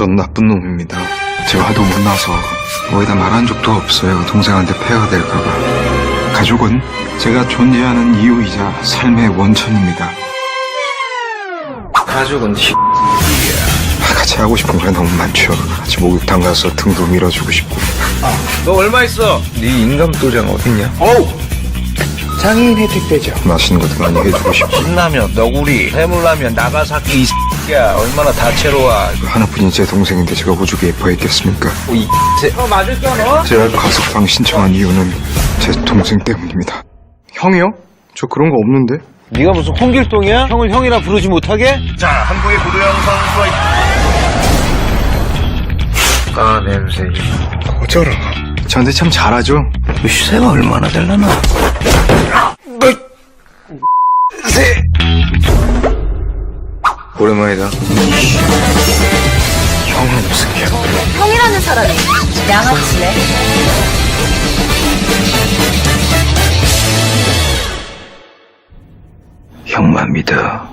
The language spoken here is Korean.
전 나쁜 놈입니다. 제가 화도 못 나서 어디다 말한 적도 없어요. 동생한테 폐가 될까봐. 가족은 제가 존재하는 이유이자 삶의 원천입니다. 가족은 씨. 같이 하고 싶은 게 너무 많죠. 같이 목욕탕 가서 등도 밀어주고 싶고. 너 얼마 있어? 네 인감 도장 어딨냐? 어우! 장애인 혜택되죠. 맛있는 것도 많이 해주고 싶고. 신라면, 너구리, 해물라면, 나가사키 이 새끼야 얼마나 다채로워. 하나뿐인 제 동생인데 제가 오죽 예뻐했겠습니까? 어, 이 새. 어 맞을까 너? 제가 가석방 신청한 이유는 제 동생 때문입니다. 형이요? 저 그런 거 없는데? 네가 무슨 홍길동이야? 형을 형이라 부르지 못하게? 자, 한국의 고도영 선수와 아 냄새. 어쩌라. 저한테 참 잘하죠? 새가 얼마나 될라나? 오랜만이다. 형은 무슨 개? 형이라는 사람이 양아치네. 형만 믿어.